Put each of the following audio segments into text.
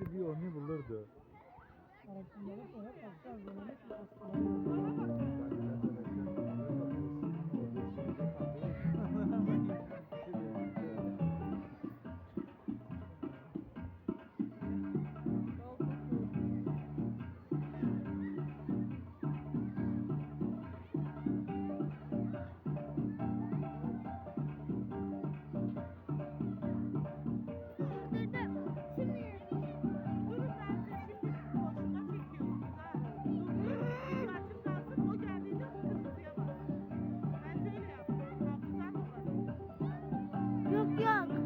bir onu bulurdu. 哟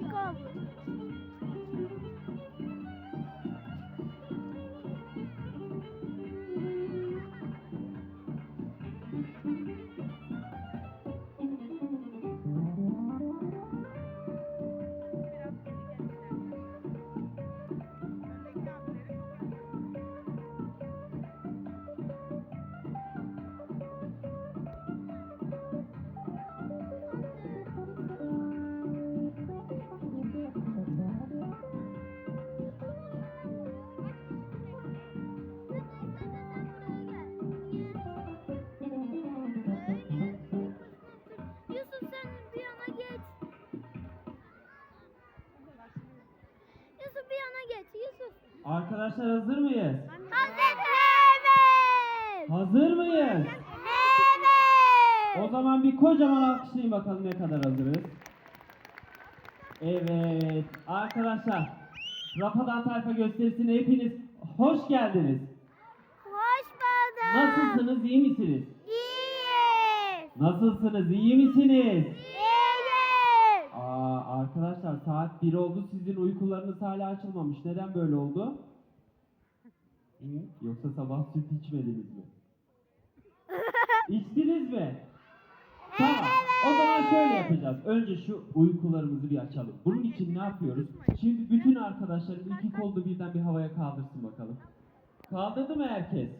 Jacob. Arkadaşlar hazır mıyız? Hazır. Evet. Hazır mıyız? O Evet. zaman bir kocaman alkışlayın bakalım ne kadar hazırız. Evet arkadaşlar Rafadan Tayfa gösterisine hepiniz hoş geldiniz. Hoş bulduk. Nasılsınız iyi misiniz? İyiyiz. Nasılsınız iyi misiniz? İyiyiz. Arkadaşlar saat 1 oldu sizin uykularınız hala açılmamış. Neden böyle oldu? Hı? Yoksa sabah süt içmediniz mi? İçtiniz mi? Tamam. O zaman şöyle yapacağız. Önce şu uykularımızı bir açalım. Bunun için ne yapıyoruz? Şimdi bütün arkadaşlarım iki kolunu birden bir havaya kaldırsın bakalım. Kaldırdı mı herkes?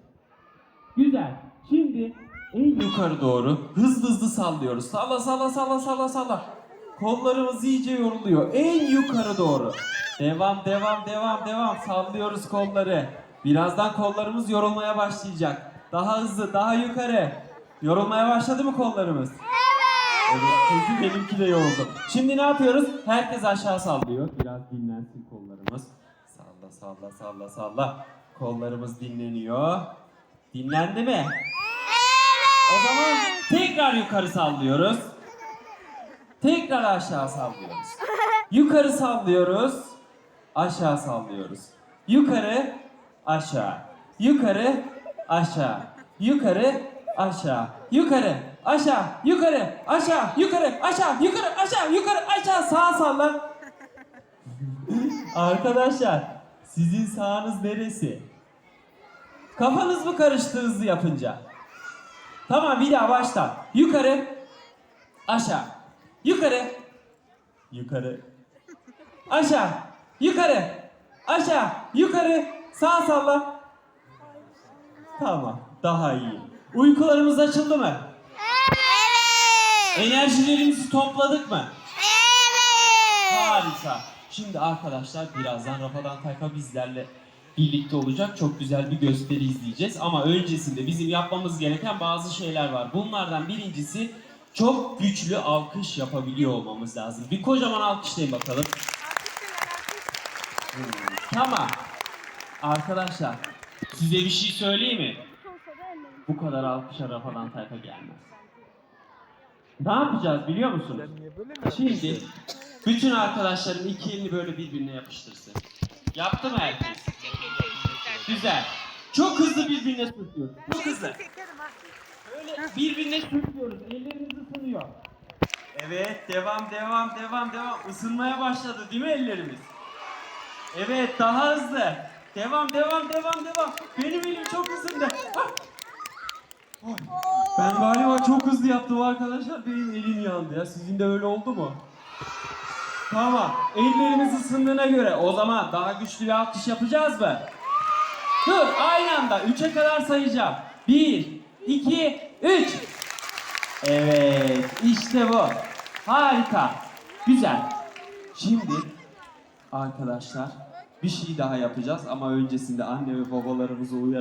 Güzel. Şimdi en yukarı doğru hızlı hızlı sallıyoruz. Salla salla salla salla salla. Kollarımız iyice yoruluyor. En yukarı doğru. Devam devam devam devam. Sallıyoruz kolları. Birazdan kollarımız yorulmaya başlayacak. Daha hızlı daha yukarı. Yorulmaya başladı mı kollarımız? Evet, çünkü benimki de yoruldu. Şimdi ne yapıyoruz? Herkes aşağı sallıyor. Biraz dinlensin kollarımız. Salla salla salla salla. Kollarımız dinleniyor. Dinlendi mi? O zaman tekrar yukarı sallıyoruz. Tekrar aşağı sallıyoruz. Yukarı sallıyoruz. Aşağı sallıyoruz. Yukarı, aşağı. Yukarı, aşağı. Yukarı, aşağı. Yukarı, aşağı. Yukarı, aşağı. Yukarı, aşağı. Yukarı, aşağı. Yukarı, aşağı. Sağa salla. Arkadaşlar, sizin sağınız neresi? Kafanız mı karıştı hızlı yapınca? Tamam bir daha baştan. Yukarı, aşağı. Yukarı, yukarı, aşağı, yukarı, aşağı, yukarı, sağ salla. Tamam, daha iyi. Uykularımız açıldı mı? Evet. Enerjilerimizi topladık mı? Evet. Harika. Şimdi arkadaşlar birazdan Rafadan Tayfa bizlerle birlikte olacak. Çok güzel bir gösteri izleyeceğiz. Ama öncesinde bizim yapmamız gereken bazı şeyler var. Bunlardan birincisi çok güçlü alkış yapabiliyor olmamız lazım. Bir kocaman alkışlayın bakalım. Hmm, Tamam. Arkadaşlar size bir şey söyleyeyim mi? Bu kadar alkışa Rafadan Tayfa gelmez. Ne yapacağız biliyor musunuz? Şimdi bütün arkadaşlarım iki elini böyle birbirine yapıştırsın. Yaptı mı herkes? Güzel. Çok hızlı birbirine sürtüyoruz. Çok hızlı. Birbirine sürtüyoruz. Ellerimiz ısınıyor. Evet, devam, devam, devam, devam. Isınmaya başladı değil mi ellerimiz? Evet, daha hızlı. Devam, devam, devam, devam. Benim elim çok ısındı. Ah! Oy. Ben galiba çok hızlı yaptım arkadaşlar. Benim elim yandı ya. Sizin de öyle oldu mu? Tamam. Ellerimiz ısındığına göre o zaman daha güçlü bir alkış yapacağız mı? Dur aynı anda 3'e kadar sayacağım. 1, 2, 3. Evet işte bu. Harika. Güzel. Şimdi arkadaşlar bir şey daha yapacağız ama öncesinde anne ve babalarımızı uyar.